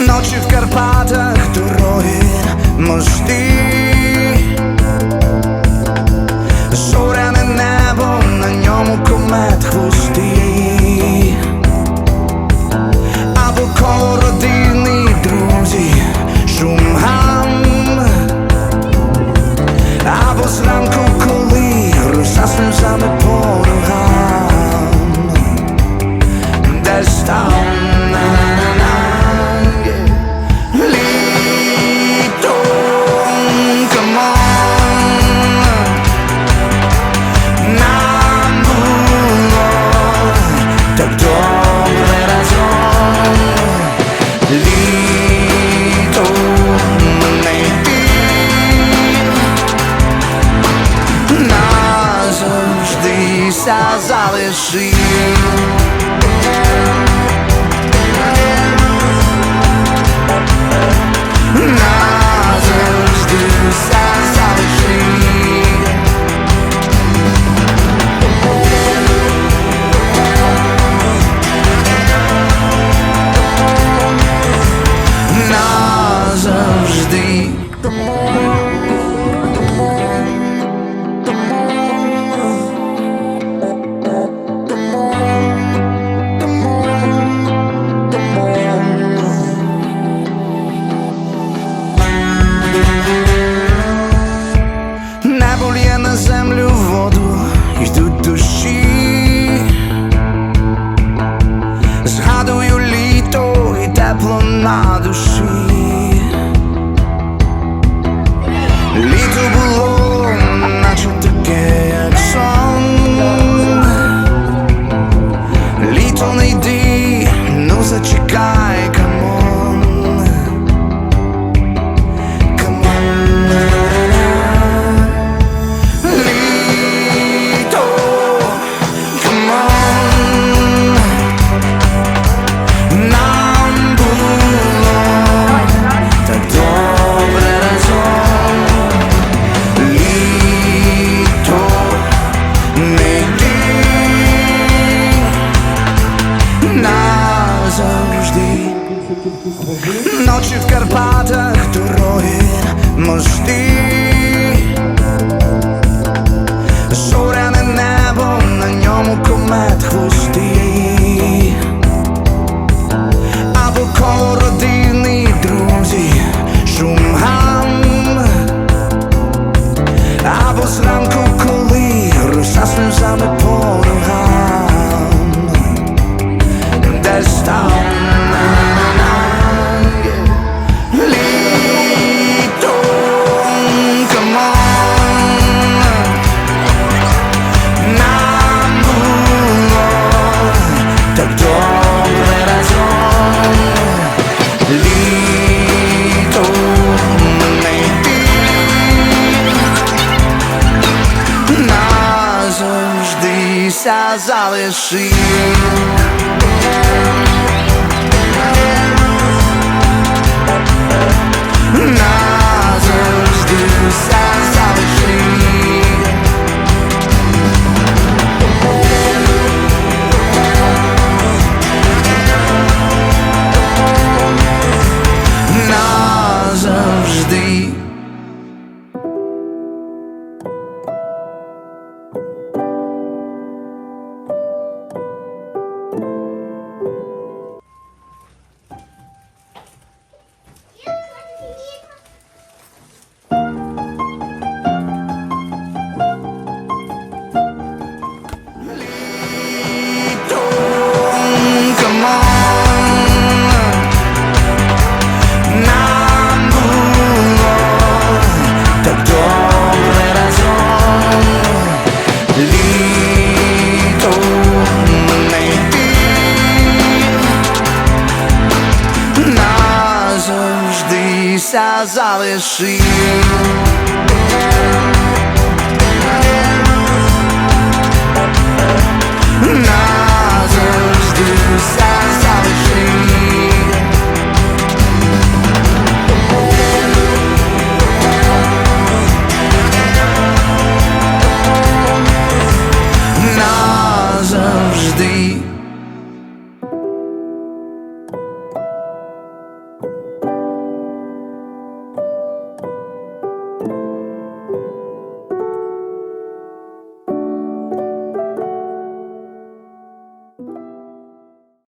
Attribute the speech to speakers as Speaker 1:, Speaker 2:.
Speaker 1: Ночі в Карпатах дороги можливі місця залишив лє на землю воду, йдуть душі, згадую літо і тепло на душі. Ночі в Карпатах дороги, можливі я залишив. Назавжди все залишив.